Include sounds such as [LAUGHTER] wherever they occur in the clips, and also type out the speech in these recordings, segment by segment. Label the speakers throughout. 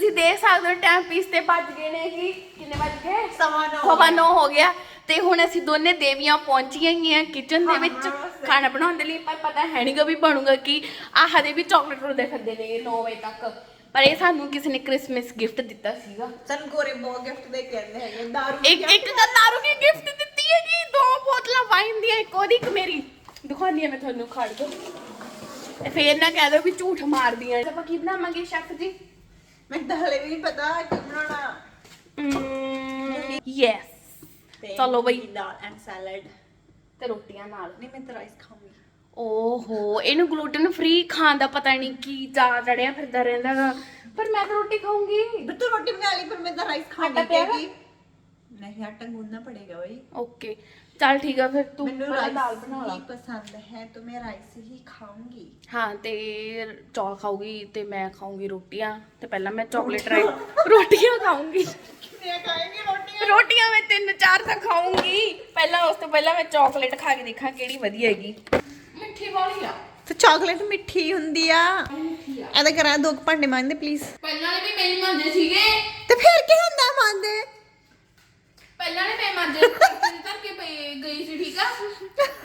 Speaker 1: ਤੁਸੀਂ ਦੇਖ ਸਕਦੇ ਹੋ ਟਾਈਮ ਪੀਸ ਤੇ ਵੱਜ ਗਏ ਨੇ ਕਿ ਕਿੰਨੇ ਵੱਜ ਗਏ?
Speaker 2: ਸਵਾ ਨੌ
Speaker 1: ਸਵਾ ਨੌ ਹੋ ਗਿਆ। ਤੇ ਹੁਣ ਅਸੀਂ ਦੋਨੇ ਦੇਵੀਆਂ ਪਹੁੰਚੀਆਂ ਗਈਆਂ ਕਿਚਨ ਦੇ ਵਿੱਚ
Speaker 2: ਖਾਣਾ
Speaker 1: ਬਣਾਉਣ ਦੇ ਲਈ। ਪਰ ਪਤਾ ਹੈ ਨਹੀਂਗਾ ਵੀ ਬਣੂਗਾ ਕੀ। ਆਹ ਦੇ ਵੀ ਚਾਕਲੇਟ ਰੋਲ ਦੇਖਦੇ ਨੇ 9 ਵਜੇ ਤੱਕ। ਪਰ ਇਹ ਸਾਨੂੰ ਕਿਸੇ ਨੇ ਕ੍ਰਿਸਮਸ ਗਿਫਟ ਦਿੱਤਾ ਸੀਗਾ।
Speaker 2: ਸਾਨੂੰ ਗੋਰੇ ਬਹੁਤ ਗਿਫਟ ਦੇ ਕੇ ਆਂਦੇ ਹੈਗੇ। ਦਾਰੂ
Speaker 1: ਇੱਕ ਇੱਕ ਤਾਂ ਦਾਰੂ ਦੀ ਗਿਫਟ ਦਿੱਤੀ ਹੈਗੀ। ਦੋ ਬੋਤਲਾਂ ਵਾਈਨ ਦੀਆਂ ਇੱਕ ਉਹਦੀ ਇੱਕ ਮੇਰੀ। ਦਿਖਾਉਂਦੀ ਆ ਮੈਂ ਤੁਹਾਨੂੰ ਖੜ ਦੋ ਫੇਰ ਨਾ ਕਹਿ ਦਿਓ ਵੀ ਝੂਠ ਮਾਰਦੀਆਂ ਆਪਾਂ ਕੀ ਬਣਾਵਾਂਗੇ ਸ਼ੈਫ ਜੀ?
Speaker 2: ਮੈਨੂੰ ਤਾਂ ਹਲੇ ਵੀ ਨਹੀਂ ਪਤਾ ਕੀ ਬਣਾਉਣਾ।
Speaker 1: ਯੈਸ
Speaker 2: ਤੇ
Speaker 1: ਚਲੋ ਬਈ।
Speaker 2: ਦਾਲ ਐਂਡ ਸੈਲਡ
Speaker 1: ਤੇ ਰੋਟੀਆਂ ਨਾਲ।
Speaker 2: ਨਹੀਂ ਮੈਂ ਤਾਂ ਰਾਈਸ ਖਾਊਂਗੀ।
Speaker 1: ਓਹੋ ਇਹਨੂੰ ਗਲੂਟਨ ਫ੍ਰੀ ਖਾਣ ਦਾ ਪਤਾ ਨਹੀਂ ਕੀ ਜਾ ਚੜਿਆ ਫਿਰਦਾ ਰਹਿੰਦਾ ਗਾ। ਪਰ ਮੈਂ ਤਾਂ ਰੋਟੀ ਖਾਊਂਗੀ।
Speaker 2: ਤੂੰ ਰੋਟੀ ਬਣਾ ਲਈ ਪਰ ਮੈਂ ਤਾਂ ਰਾਈਸ ਖਾਣੀ
Speaker 1: ਆਟਾ ਪਿਆ ਵਾ?
Speaker 2: ਹੈਗੀ। ਨਹੀਂ ਆਟਾ ਗੂੰਦਣਾ ਪੜੇਗਾ ਬਈ।
Speaker 1: ਓਕੇ ਚੱਲ ਠੀਕ ਆ ਫਿਰ ਤੂੰ
Speaker 2: ਮੈਨੂੰ ਰਾਈਸ
Speaker 1: ਦਾਲ ਬਣਾ ਲਾ।
Speaker 2: ਪਸੰਦ ਹੈ ਤਾਂ ਮੈਂ ਰਾਈਸ ਹੀ ਖਾਊਂਗੀ।
Speaker 1: ਹਾਂ ਤੇ ਚੌਲ ਖਾਊਗੀ ਤੇ ਮੈਂ ਖਾਊਂਗੀ ਰੋਟੀਆਂ ਤੇ ਪਹਿਲਾਂ ਮੈਂ ਚਾਕਲੇਟ ਰਾਈ [LAUGHS] ਰੋਟੀਆਂ
Speaker 2: ਕਿੰਨੇ ਖਾਏਂਗੇ ਰੋਟੀਆਂ?
Speaker 1: ਰੋਟੀਆਂ ਮੈਂ ਤਿੰਨ ਚਾਰ ਤਾਂ ਖਾਊਂਗੀ। ਪਹਿਲਾਂ ਉਸ ਤੋਂ ਪਹਿਲਾਂ ਮੈਂ ਚਾਕਲੇਟ ਖਾ ਕੇ ਦੇਖਾਂ ਕਿਹੜੀ ਵਧੀਆ ਹੈਗੀ। ਮਿੱਠੀ ਵਾਲੀ ਆ।
Speaker 2: ਤੇ ਚਾਕਲੇਟ ਮਿੱਠੀ ਹੁੰਦੀ ਆ। ਇਹਦਾ ਕਰਾਂ ਦੋ ਭਾਂਡੇ ਮੰਗਦੇ ਪਲੀਜ਼
Speaker 1: ਪਹਿਲਾਂ ਨੇ ਵੀ ਮੈਂ ਮੰਨਦੇ ਸੀਗੇ।
Speaker 2: ਤੇ ਫਿਰ ਕੀ ਹੁੰਦਾ ਮੰਨਦੇ
Speaker 1: ਪਹਿਲਾਂ ਨੇ ਮੈਂ ਮੰਨਦੇ ਧਰ ਕੇ ਪਈ ਗਈ ਸੀ ਠੀਕ ਆ?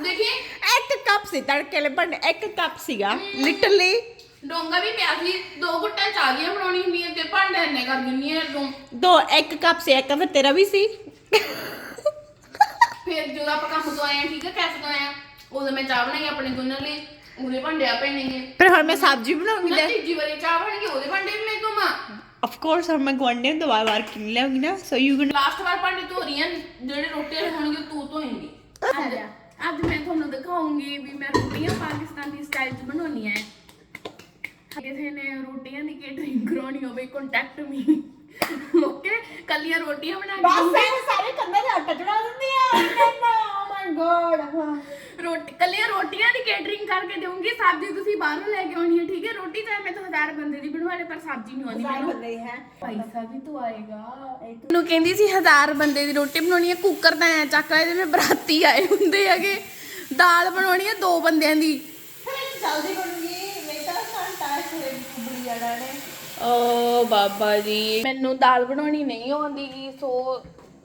Speaker 1: ਦੇਖੀ?
Speaker 2: ਇੱਕ ਕੱਪ ਸੀ ਤੜਕੇ ਵਾਲੇ ਭਾਂਡੇ ਇੱਕ ਕੱਪ ਸੀਗਾ ਲਿਟਰਲੀ
Speaker 1: ਡੋਂਗਾ ਵੀ ਪਿਆ ਸੀ ਦੋ ਗੁੱਟਾਂ ਚਾਹ ਦੀਆਂ ਬਣਾਉਣੀ ਹੁੰਦੀਆਂ ਤੇ ਭਾਂਡੇ ਇੰਨੇ ਕਰ ਦਿੰਨੀ ਆ ਤੂੰ।
Speaker 2: ਦੋ ਇੱਕ ਕੱਪ ਸੀ ਇੱਕ ਫਿਰ ਤੇਰਾ ਵੀ ਸੀ।
Speaker 1: ਫਿਰ ਜਦੋਂ ਆਪਾਂ ਕੰਮ ਤੋਂ ਆਏ ਆ ਠੀਕ ਆ ਕੈਫੇ ਤੋਂ ਆਏ ਆ ਉਦੋਂ ਮੈਂ ਚਾਹ ਬਣਾਈ ਆਪਣੇ ਦੋਨਾਂ ਲਈ ਉਹਦੇ ਭਾਂਡੇ ਆ ਪੈਣਗੇ
Speaker 2: ਫਿਰ ਹੁਣ ਮੈਂ ਸਬਜ਼ੀ ਬਣਾਉਂਗੀ
Speaker 1: ਨਾ ਤੀਜੀ ਵਾਰੀ ਚਾਹ ਬਣ ਗਈ ਉਹਦੇ ਭਾਂਡੇ ਵੀ ਮੈਂ ਧੋਵਾਂ।
Speaker 2: ਆਫ ਕੋਰਸ ਹੁਣ ਮੈਂ ਗਵਾਂਡੇ ਤੋਂ ਵਾਰ ਵਾਰ ਕਿਨ ਲਿਆਉਂਗੀ ਨਾ? ਸੋ ਯੂ ਗਨ
Speaker 1: ਲਾਸਟ ਵਾਰ ਭਾਂਡੇ ਧੋ ਰਹੀਆਂ ਜਿਹੜੇ ਰੋਟੀ ਵਾਲੇ ਹੋਣਗੇ ਉਹ ਤੂੰ ਧੋਏਂਗੀ। ਅੱਜ ਅੱਜ ਮੈਂ ਤੁਹਾਨੂੰ ਦਿਖਾਉਂਗੀ ਵੀ ਮੈਂ ਰੋਟੀਆਂ ਪਾਕਿਸਤਾਨੀ ਸਟਾਈਲ 'ਚ ਬਣਾਉਣੀਆਂ ਹੈ ਕਿਸੇ ਨੇ ਰੋਟੀਆਂ ਦੀ ਕੇਟਰਿੰਗ ਕਰਾਉਣੀ ਹੋਵੇ ਕੰਟੈਕਟ ਮੀ ਓਕੇ? ਕੱਲੀਆਂ ਰੋਟੀਆਂ ਬਣਾ ਕੇ
Speaker 2: ਸਾਰੇ ਕੰਨਾਂ ਤੇ ਆਟਾ ਚੜਾ ਦਿੰਦੀ ਆ। [LAUGHS] ਹਾਂ।
Speaker 1: ਰੋਟੀ ਕੱਲੀਆਂ ਰੋਟੀਆਂ ਦੀ ਕੇਟਰਿੰਗ ਕਰਕੇ ਦੇਵਾਂਗੀ ਸਬਜ਼ੀ ਤੁਸੀਂ ਬਾਹਰੋਂ ਲੈ ਕੇ ਆਉਣੀ ਹੈ ਠੀਕ ਹੈ? ਰੋਟੀ ਚਾਹੇ ਮੈਂ ਤਾਂ ਹਜ਼ਾਰ ਬੰਦੇ ਦੀ ਬਣਵਾ ਲੇ ਪਰ ਸਬਜ਼ੀ ਨਹੀਂ ਆਉਂਦੀ ਮੈਨੂੰ।
Speaker 2: ਬੰਦੇ ਹੈ
Speaker 1: ਪੈਸਾ ਵੀ ਤੂੰ ਆਏਗਾ। ਨੂੰ ਕਹਿੰਦੀ ਸੀ ਹਜ਼ਾਰ ਬੰਦੇ ਦੀ ਰੋਟੀ ਬਣਾਉਣੀ ਹੈ ਕੁੱਕਰ ਤਾਂ ਐ ਚੱਕ ਲੈ ਜਿਵੇਂ ਬਰਾਤੀ ਆਏ ਹੁੰਦੇ ਹੈਗੇ। ਦਾਲ ਬਣਾਉਣੀ ਹੈ ਦੋ ਬੰਦਿਆਂ ਦੀ।
Speaker 2: ਫਿਰ ਜਲਦੀ ਬਣੂਗੀ ਨਹੀਂ ਤਾਂ ਘੰਟਾ ਇੱਥੇ ਕੁਬੜੀ ਜਾਣਾ ਨੇ।
Speaker 1: ਓ ਬਾਬਾ ਜੀ ਮੈਨੂੰ ਦਾਲ ਬਣਾਉਣੀ ਨਹੀਂ ਆਉਂਦੀ ਸੋ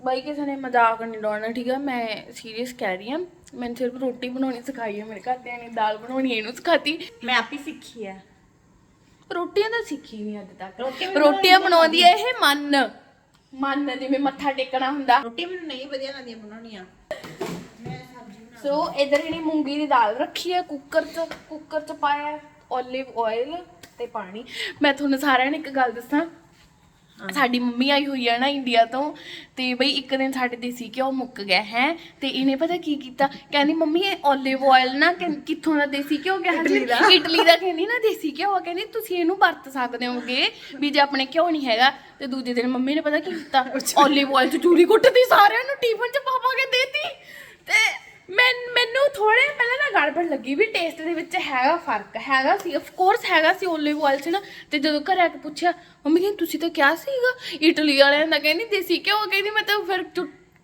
Speaker 1: ਬਾਈ ਕਿਸੇ ਨੇ ਮਜ਼ਾਕ ਨਹੀਂ ਡਾਉਣਾ ਠੀਕ ਹੈ ਮੈਂ ਸੀਰੀਅਸ ਕਹਿ ਰਹੀ ਹਾਂ ਮੈਨੂੰ ਸਿਰਫ ਰੋਟੀ ਬਣਾਉਣੀ ਸਿਖਾਈ ਹੈ ਮੇਰੇ ਘਰਦਿਆਂ ਨੇ ਦਾਲ ਬਣਾਉਣੀ ਇਹਨੂੰ ਸਿਖਾਤੀ।
Speaker 2: ਮੈਂ ਆਪ ਹੀ ਸਿੱਖੀ ਆ।
Speaker 1: ਰੋਟੀਆਂ ਤਾਂ ਸਿੱਖੀ ਨਹੀਂ ਅੱਜ ਤੱਕ।
Speaker 2: ਰੋਟੀਆਂ
Speaker 1: ਰੋਟੀਆਂ ਬਣਾਉਂਦੀ ਹੈ ਇਹ ਮਨ। ਮਨ ਜਿਵੇਂ ਮੱਥਾ ਟੇਕਣਾ ਹੁੰਦਾ।
Speaker 2: ਰੋਟੀ ਮੈਨੂੰ ਨਹੀਂ ਵਧੀਆ ਲੱਗਦੀਆਂ ਬਣਾਉਣੀਆਂ। ਮੈਂ
Speaker 1: ਸੋ ਇਧਰ ਜਿਹੜੀ ਮੂੰਗੀ ਦੀ ਦਾਲ ਰੱਖੀ ਹੈ ਕੁੱਕਰ 'ਚ ਕੁੱਕਰ 'ਚ ਪਾਇਆ 올ਿਵ ਆਇਲ ਤੇ ਪਾਣੀ। ਮੈਂ ਤੁਹਾਨੂੰ ਸਾਰਿਆਂ ਨੂੰ ਇੱਕ ਗੱਲ ਦੱਸਾਂ ਸਾਡੀ ਮੰਮੀ ਆਈ ਹੋਈ ਹੈ ਨਾ ਇੰਡੀਆ ਤੋਂ ਤੇ ਬਈ ਇੱਕ ਦਿਨ ਸਾਡੇ ਦੇਸੀ ਘਿਓ ਮੁੱਕ ਗਿਆ ਹੈ? ਤੇ ਇਹਨੇ ਪਤਾ ਕੀ ਕੀਤਾ? ਕਹਿੰਦੀ ਮੰਮੀ ਇਹ 올ਿਵ ਆਇਲ ਨਾ ਕਿ- ਕਿੱਥੋਂ ਦਾ ਦੇਸੀ ਘਿਓ ਗਿਆ?
Speaker 2: ਇਟਲੀ ਦਾ।
Speaker 1: ਇਟਲੀ ਦਾ ਕਹਿੰਦੀ ਨਾ ਦੇਸੀ ਘਿਓ ਆ। ਕਹਿੰਦੀ ਤੁਸੀਂ ਇਹਨੂੰ ਵਰਤ ਸਕਦੇ ਹੋਗੇ ਵੀ ਜੇ ਆਪਣੇ ਘਿਓ ਨਹੀਂ ਹੈਗਾ? ਤੇ ਦੂਜੇ ਦਿਨ ਮੰਮੀ ਨੇ ਪਤਾ ਕੀ ਕੀਤਾ? 올ਿਵ ਆਇਲ ਚ ਚੂਰੀ ਕੁੱਟਦੀ ਸਾਰਿਆਂ ਨੂੰ ਟਿਫਨ ਚ ਪਾ ਪਾ ਕੇ ਦੇਤੀ। ਤੇ ਮੈਂ ਮੈਨੂੰ ਥੋੜੇ ਪਹਿਲਾਂ ਨਾ ਗੜਬੜ ਲੱਗੀ ਵੀ ਟੇਸਟ ਦੇ ਵਿੱਚ ਹੈਗਾ ਫ਼ਰਕ, ਹੈਗਾ ਸੀ ਆਫ ਕੋਰਸ ਹੈਗਾ ਸੀ 올ਿਵ ਆਇਲ ਚ ਨਾ। ਤੇ ਜਦੋਂ ਘਰ ਆ ਕੇ ਪੁੱਛਿਆ, ਮੰਮੀ ਕਹਿੰਦੀ ਤੁਸੀਂ ਤਾਂ ਕਿਹਾ ਸੀਗਾ, ਇਟਲੀ ਵਾਲਿਆਂ ਦਾ ਕਹਿੰਦੀ ਦੇਸੀ ਘਿਓ, ਕਹਿੰਦੀ ਮੈਂ ਤਾਂ ਫਿਰ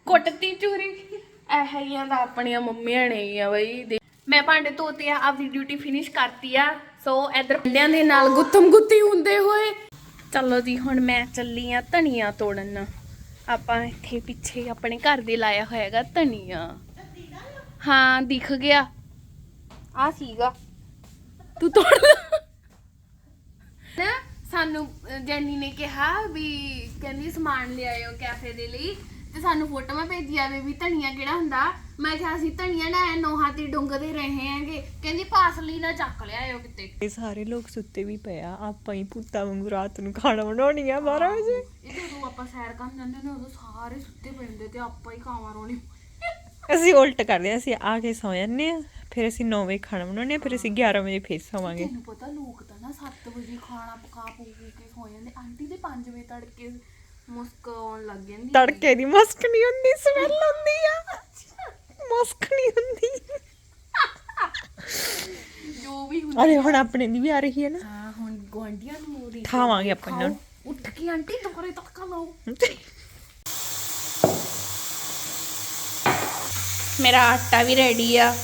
Speaker 1: ਕੁੱਟਤੀ ਚੂਰੀ। ਇਹ ਜੀਆਂ ਤਾਂ ਆਪਣੀਆਂ ਮੰਮੀਆਂ ਨੇ ਬਈ। ਮੈਂ ਭਾਂਡੇ ਧੋਤੇ ਆ, ਆਪਦੀ ਡਿਊਟੀ ਫਿਨਿਸ਼ ਕਰਤੀ ਆ। ਸੋ ਇਧਰ ਬੰਦਿਆਂ ਦੇ ਨਾਲ ਗੁੱਤਮ ਗੁੱਤੀ ਹੁੰਦੇ ਹੋਏ। ਚਲੋ ਜੀ, ਹੁਣ ਮੈਂ ਚੱਲੀ ਆ ਧਨੀਆ ਤੋੜਨ। ਆਪਾਂ ਇੱਥੇ ਪਿੱਛੇ ਆਪਣੇ ਘਰ ਦੇ ਲਾਇਆ ਹੋਇਆ ਧਨੀਆ। ਹਾਂ ਦਿਖ ਗਿਆ। ਆ ਸੀਗਾ। ਤੂੰ ਤੋੜ ਲਾ। ਨਾ ਸਾਨੂੰ ਅਹ, ਜੈਨੀ ਨੇ ਕਿਹਾ ਵੀ ਕਹਿੰਦੀ ਸਮਾਨ ਲਿਆਇਓ ਕੈਫੇ ਦੇ ਲਈ ਤੇ ਸਾਨੂੰ ਫੋਟੋਆਂ ਭੇਜੀ ਆਵੇ ਵੀ ਧਨੀਆ ਕਿਹੜਾ ਹੁੰਦਾ। ਮੈਂ ਕਿਹਾ ਅਸੀਂ ਧਨੀਆ ਨਾ ਐਂ ਨੋਹਾਂ ਤੇ ਡੁੰਗਦੇ ਰਹੇ ਆਂਗੇ ਕਹਿੰਦੀ ਪਾਸਲੀ ਨਾ ਚੱਕ ਲਿਆਇਓ ਕਿਤੇ।
Speaker 2: ਇਹ ਸਾਰੇ ਲੋਕ ਸੁੱਤੇ ਵੀ ਪਏ ਆ। ਆਪਾਂ ਹੀ ਪੁੱਤਾਂ ਵਾਂਗੂ ਰਾਤ ਨੂੰ ਖਾਣਾ ਬਣਾਉਣੀ ਆ 12 ਵਜੇ।
Speaker 1: ਇਹ ਜਦੋਂ ਆਪਾਂ ਸੈਰ ਕਰਨ ਜਾਂਦੇ ਨੇ ਉਦੋਂ ਸਾਰੇ ਸੁੱਤੇ ਪਏ ਹੁੰਦੇ ਤੇ ਆਪਾਂ ਹੀ ਖਾਵਾਂ ਰੋਣੀ।
Speaker 2: ਅਸੀਂ ਉਲਟ ਕਰਦੇ ਆ ਅਸੀਂ ਆ ਕੇ ਸੌ ਜਾਂਦੇ ਆ ਫਿਰ ਅਸੀਂ 9 ਵਜੇ ਖਾਣਾ ਬਣਾਉਂਦੇ ਆ ਫਿਰ ਅਸੀਂ 11 ਵਜੇ ਫੇਰ ਸੌਵਾਂਗੇ।
Speaker 1: ਤੈਨੂੰ ਪਤਾ ਲੋਕ ਤਾਂ ਨਾ 7 ਵਜੇ ਖਾਣਾ ਪਕਾ ਪੂ ਕੇ ਸੌ ਜਾਂਦੇ ਆਂਟੀ ਦੇ 5 ਵਜੇ ਤੜਕੇ ਮੁਸਕ ਆਉਣ ਲੱਗ ਜਾਂਦੀ
Speaker 2: ਤੜਕੇ ਦੀ ਮਸਕ ਨਹੀਂ ਹੁੰਦੀ ਸਮੈਲ ਹੁੰਦੀ ਆ। ਮਸਕ ਨਹੀਂ ਹੁੰਦੀ।
Speaker 1: ਜੋ ਵੀ ਹੁੰਦਾ
Speaker 2: ਅਰੇ ਹੁਣ ਆਪਣੇ ਦੀ ਵੀ ਆ ਰਹੀ ਹੈ ਨਾ।
Speaker 1: ਹਾਂ ਹੁਣ ਗਵਾਂਢੀਆਂ ਨੂੰ ਮੋਰੀ
Speaker 2: ਖਾਵਾਂਗੇ ਆਪਾਂ ਇਹਨਾਂ ਨੂੰ
Speaker 1: ਉੱਠ ਕੇ ਆਂਟੀ ਦੁਬਾਰੇ ਤੜਕਾ ਲਾਓ। [LAUGHS] ਮੇਰਾ ਆਟਾ ਵੀ ਰੈਡੀ ਆ।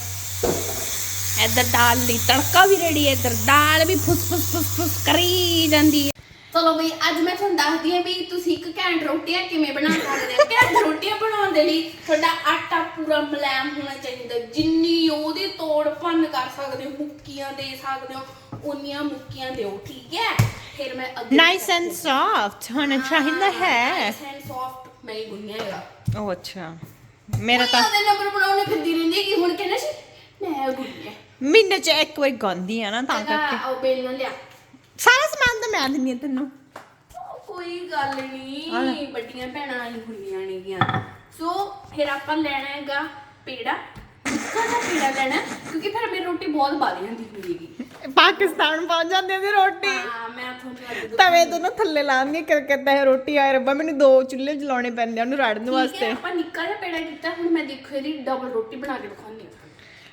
Speaker 1: ਇੱਧਰ ਦਾਲ ਲਈ ਤੜਕਾ ਵੀ ਰੈਡੀ ਹੈ ਇੱਧਰ ਦਾਲ ਵੀ ਫੁਸ ਫੁਸ ਫੁਸ ਫੁਸ ਕਰੀ ਜਾਂਦੀ ਹੈ ਚਲੋ ਬਈ ਅੱਜ ਮੈਂ ਤੁਹਾਨੂੰ ਦੱਸਦੀ ਹਾਂ ਵੀ ਤੁਸੀਂ ਇੱਕ ਘੈਂਟ ਰੋਟੀਆਂ ਕਿਵੇਂ ਬਣਾ ਸਕਦੇ ਹੋ। ਘੈਂਟ ਰੋਟੀਆਂ ਬਣਾਉਣ ਦੇ ਲਈ ਤੁਹਾਡਾ ਆਟਾ ਪੂਰਾ ਮੁਲਾਇਮ ਹੋਣਾ ਚਾਹੀਦਾ। ਜਿੰਨੀ ਉਹਦੀ ਤੋੜ ਭੰਨ ਕਰ ਸਕਦੇ ਹੋ ਮੁੱਕੀਆਂ ਦੇ ਸਕਦੇ ਹੋ ਉਨੀਆਂ ਮੁੱਕੀਆਂ ਦਿਓ ਠੀਕ ਹੈ? ਫਿਰ ਮੈਂ ਅੱਗੇ
Speaker 2: ਨਾਈਸ ਐਂਡ ਸੌਫਟ ਹੋਣਾ ਚਾਹੀਦਾ ਹੈ
Speaker 1: ਨਾਈਸ ਐਂਡ ਸੌਫਟ ਮੈਂ ਗੁੰਨਿਆ ਹੈਗਾ
Speaker 2: ਉਹ ਅੱਛਾ। ਮੇਰਾ ਤਾਂ
Speaker 1: ਉਹਦੇ ਨੰਬਰ ਬਣਾਉਣੇ ਫਿਰਦੀ ਰਹਿੰਦੀ ਕਿ ਹੁਣ ਕਹਿੰਦਾ ਸੀ ਮੈਂ ਗੁੰਨਿਆ
Speaker 2: ਮਹੀਨੇ ਚ ਇੱਕ ਵਾਰ ਗਾਉਂਦੀ ਆ ਨਾ ਤਾਂ ਕਰਕੇ।
Speaker 1: ਉਹ ਬੇਲ ਨਾਲ ਲਿਆ।
Speaker 2: ਸਾਰਾ ਸਮਾਨ ਤਾਂ ਮੈਂ ਦਿੰਦੀ ਆ ਤੈਨੂੰ।
Speaker 1: ਉਹ ਕੋਈ ਗੱਲ ਨਹੀਂ ਵੱਡੀਆਂ ਭੈਣਾਂ ਹੀ ਹੁੰਦੀਆਂ ਨੇਗੀਆਂ। ਸੋ ਫਿਰ ਆਪਾਂ ਲੈਣਾ ਹੈਗਾ ਪੇੜਾ। ਜਿਹਾ ਪੇੜਾ ਲੈਣਾ? ਕਿਉਂਕਿ ਫਿਰ ਮੇਰੀ ਰੋਟੀ ਬਹੁਤ ਬਾਦੀ ਹੁੰਦੀ ਹੁੰਦੀਗੀ
Speaker 2: ਪਾਕਿਸਤਾਨ ਪਹੁੰਚ ਜਾਂਦੀ ਦੀ ਰੋਟੀ।
Speaker 1: ਹਾਂ ਮੈਂ ਤੁਹਾਨੂੰ ਅੱਜ
Speaker 2: ਤਵੇ ਤੋਂ ਨਾ ਥੱਲੇ ਲਾਉਂਦੀ ਕਰ ਕਰਦਾ ਹੈ ਰੋਟੀ ਆਏ ਰੱਬਾ ਮੈਨੂੰ ਦੋ ਚੁੱਲ੍ਹੇ ਜਲਾਉਣੇ ਪੈਂਦੇ ਆ ਉਹਨੂੰ ਰਾੜਨ ਵਾਸਤੇ।
Speaker 1: ਆਪਾਂ ਨਿੱਕਾ ਜਿਹਾ ਪੇੜਾ ਕੀਤਾ ਹੁਣ ਮੈਂ ਦੇਖੋ ਇਹਦੀ ਡਬਲ ਰੋਟੀ ਬਣਾ ਕੇ ਦਿਖਾਉਂਦੀ ਹਾਂ।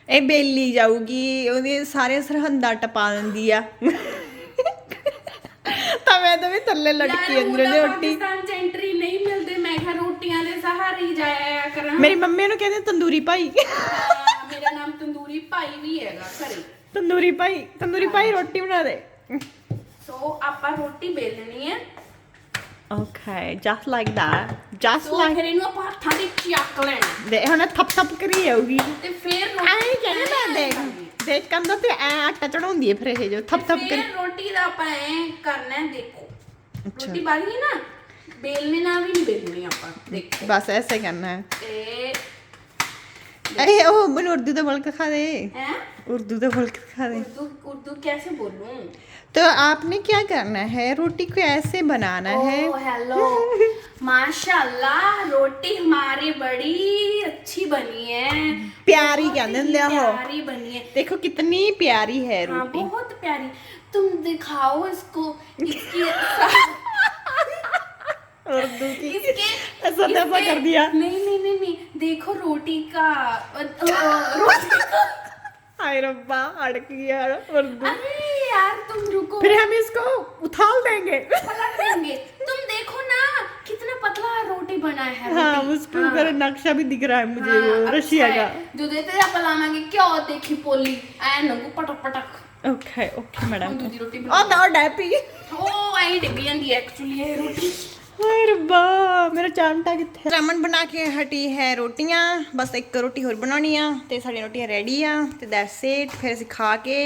Speaker 2: ਇਹ ਬੇਲੀ ਜਾਊਗੀ ਉਹਦੀ ਸਾਰੇ ਸਰਹੰਦਾ ਟਪਾ ਦਿੰਦੀ ਆ। ਤਵੇ ਤੋਂ ਵੀ ਥੱਲੇ
Speaker 1: ਯਾਰ,
Speaker 2: ਅੰਦਰ ਦੀ ਰੋਟੀ।
Speaker 1: ਪਾਕਿਸਤਾਨ ਚ ਐਂਟਰੀ ਨਹੀਂ ਮਿਲਦੇ ਮੈਂ ਕਿਹਾ ਰੋਟੀਆਂ ਦੇ ਸਹਾਰੇ ਹੀ ਜਾਇਆ ਕਰਾਂ।
Speaker 2: ਮੇਰੀ ਮੰਮੀ ਨੂੰ ਕਹਿੰਦੇ ਤੰਦੂਰੀ ਭਾਈ।
Speaker 1: ਮੇਰਾ ਨਾਮ ਤੰਦੂਰੀ ਭਾਈ ਵੀ ਹੈਗਾ ਘਰੇ।
Speaker 2: ਤੰਦੂਰੀ ਭਾਈ ਤੰਦੂਰੀ ਭਾਈ ਰੋਟੀ ਬਣਾ ਦੇ।
Speaker 1: ਸੋ ਆਪਾਂ ਰੋਟੀ ਬੇਲਣੀ ਹੈ।
Speaker 2: Okay just like that just
Speaker 1: so
Speaker 2: like
Speaker 1: ਫਿਰ ਇਹਨੂੰ ਆਪਾਂ ਹੱਥਾਂ ਦੀ ਚੱਕ ਲੈਣਾ।
Speaker 2: ਦੇ ਹੁਣ ਥਪ ਥਪ ਕਰੀ ਜਾਊਗੀ।
Speaker 1: ਤੇ ਫਿਰ
Speaker 2: ਐਂ ਕਹਿੰਦੇ ਮੈਂ ਦੇਖ ਦੇਖ ਕੰਦਾ ਤੇ ਐ ਆਟਾ ਚੜਾਉਂਦੀ ਹੈ ਫਿਰ ਇਹ ਜੋ ਥਪ ਥਪ ਕਰੀ।
Speaker 1: ਫਿਰ ਰੋਟੀ ਦਾ ਆਪਾਂ ਐ ਕਰਨਾ ਹੈ ਦੇਖੋ। ਰੋਟੀ ਬਾਲੀ ਹੈ ਨਾ ਬੇਲਨੇ ਨਾਲ ਵੀ ਨਹੀਂ ਬੇਲਣੀ ਆਪਾਂ ਦੇਖੋ।
Speaker 2: ਬਸ ਐਸੇ ਕਰਨਾ ਹੈ।
Speaker 1: ਤੇ
Speaker 2: अरे ओ मैंने उर्दू तो बोल के खा दे उर्दू तो बोल के खा दे
Speaker 1: उर्दू उर्दू कैसे बोलूँ?
Speaker 2: तो आपने क्या करना है? रोटी को ऐसे बनाना है।
Speaker 1: ओह हेलो [LAUGHS] माशाल्लाह रोटी हमारी बड़ी अच्छी बनी है।
Speaker 2: प्यारी क्या
Speaker 1: ही
Speaker 2: हो।
Speaker 1: प्यारी बनी है।
Speaker 2: देखो कितनी प्यारी है
Speaker 1: हाँ
Speaker 2: रोटी।
Speaker 1: बहुत प्यारी। तुम दिखाओ इसको इसकी [LAUGHS]
Speaker 2: और
Speaker 1: दूसरी
Speaker 2: ऐसा
Speaker 1: दफ़ा
Speaker 2: कर दिया।
Speaker 1: नहीं नहीं नहीं नहीं। देखो रोटी का [LAUGHS]
Speaker 2: हाय रब्बा अड़क गया
Speaker 1: और यार तुम रुको।
Speaker 2: फिर हम इसको उथाल देंगे।
Speaker 1: पलट देंगे। तुम देखो ना कितना पतला रोटी बना है
Speaker 2: हाँ
Speaker 1: हाँ।
Speaker 2: नक्शा भी दिख रहा है मुझे
Speaker 1: हाँ, अच्छा
Speaker 2: रशिया का।
Speaker 1: जो देते पलाना के क्या देखी पोली? पटक पटक।
Speaker 2: Okay okay madam oh now डैपी।
Speaker 1: ओ आई एक्चुअली रोटी।
Speaker 2: ਹਾਏ ਰੱਬਾ ਮੇਰਾ ਚਾਮਟਾ ਕਿੱਥੇ ਰਮਨ ਬਣਾ ਕੇ ਹਟੀ ਹੈ ਰੋਟੀਆਂ ਬਸ ਇੱਕ ਰੋਟੀ ਹੋਰ ਬਣਾਉਣੀ ਆ ਤੇ ਸਾਡੀਆਂ ਰੋਟੀਆਂ ਰੈਡੀ ਆ ਤੇ ਦੈਟਸ ਇਟ ਫਿਰ ਅਸੀਂ ਖਾ ਕੇ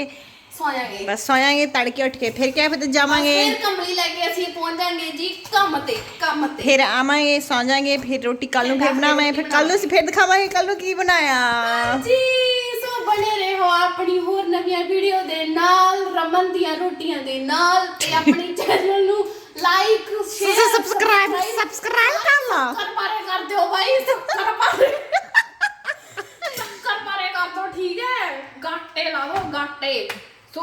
Speaker 1: ਸੌ ਜਾਗੇ
Speaker 2: ਬਸ ਸੌ ਜਾਾਂਗੇ ਤੜਕੇ ਉੱਠ ਕੇ ਫਿਰ ਕਿਆ ਫਿਰ ਜਾਵਾਂਗੇ।
Speaker 1: ਫਿਰ ਕੰਬਲੀ ਲੈ ਕੇ ਅਸੀਂ ਪਹੁੰਚ ਜਾਾਂਗੇ ਜੀ ਕੰਮ ਤੇ ਕੰਮ ਤੇ।
Speaker 2: ਫਿਰ ਆਵਾਂਗੇ ਸੌ ਜਾਾਂਗੇ ਫਿਰ ਰੋਟੀ ਕੱਲ ਨੂੰ ਫਿਰ ਬਣਾਵਾਂਗੇ ਫਿਰ ਕੱਲ ਨੂੰ ਅਸੀਂ ਫਿਰ ਦਿਖਾਵਾਂਗੇ ਕੱਲ ਨੂੰ ਕੀ ਬਣਾਇਆ।
Speaker 1: ਜੀ ਸੋ ਬਣੇ ਰਹੋ ਆਪਣੀ ਹੋਰ ਨਵੀਆਂ ਵੀਡੀਓ ਦੇ ਨਾਲ ਰਮਨ ਦੀਆਂ ਰੋਟੀਆਂ ਦੇ ਨਾਲ ਤੇ ਆਪਣੀ [LAUGHS] ਚੈਨਲ ਨੂੰ ਲਾਈਕ ਸ਼ੇਅਰ
Speaker 2: ਸਬਸਕ੍ਰਾਈਬ ਸਬਸਕ੍ਰਾਈਬ ਕਰ ਲਾ
Speaker 1: ਕਰ ਪਾਰੇ ਕਰ ਦਿਓ ਭਾਈ ਕਰ ਪਾਰੇ ਕਰ ਪਾਰੇ ਕਰ ਦਿਓ ਠੀਕ ਹੈ। ਗਾਟੇ ਲਾ ਦਿਓ ਗਾਟੇ। ਸੋ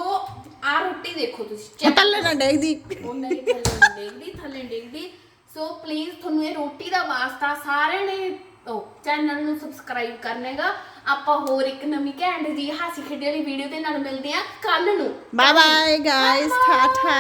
Speaker 1: ਆ ਰੋਟੀ ਦੇਖੋ ਤੁਸੀਂ
Speaker 2: ਤੱਲੇ ਨਾ ਡੇਗਦੀ।
Speaker 1: ਉਹਨਾਂ ਦੀ ਥੱਲੇ ਡੇਗਦੀ ਥੱਲੇ ਡੇਗਦੀ। ਸੋ ਪਲੀਜ਼ ਤੁਹਾਨੂੰ ਇਹ ਰੋਟੀ ਦਾ ਵਾਸਤਾ ਸਾਰਿਆਂ ਨੇ ਉਹ ਚੈਨਲ ਨੂੰ ਸਬਸਕ੍ਰਾਈਬ ਕਰਨੇਗਾ ਆਪਾਂ ਹੋਰ ਇੱਕ ਨਵੀਂ ਘੈਂਟ ਜੀ ਹਾਸੀ ਖੇਡੀ ਵਾਲੀ ਵੀਡੀਓ ਦੇ ਨਾਲ ਮਿਲਦੇ ਆ ਕੱਲ ਨੂੰ।
Speaker 2: Bye bye guys Tata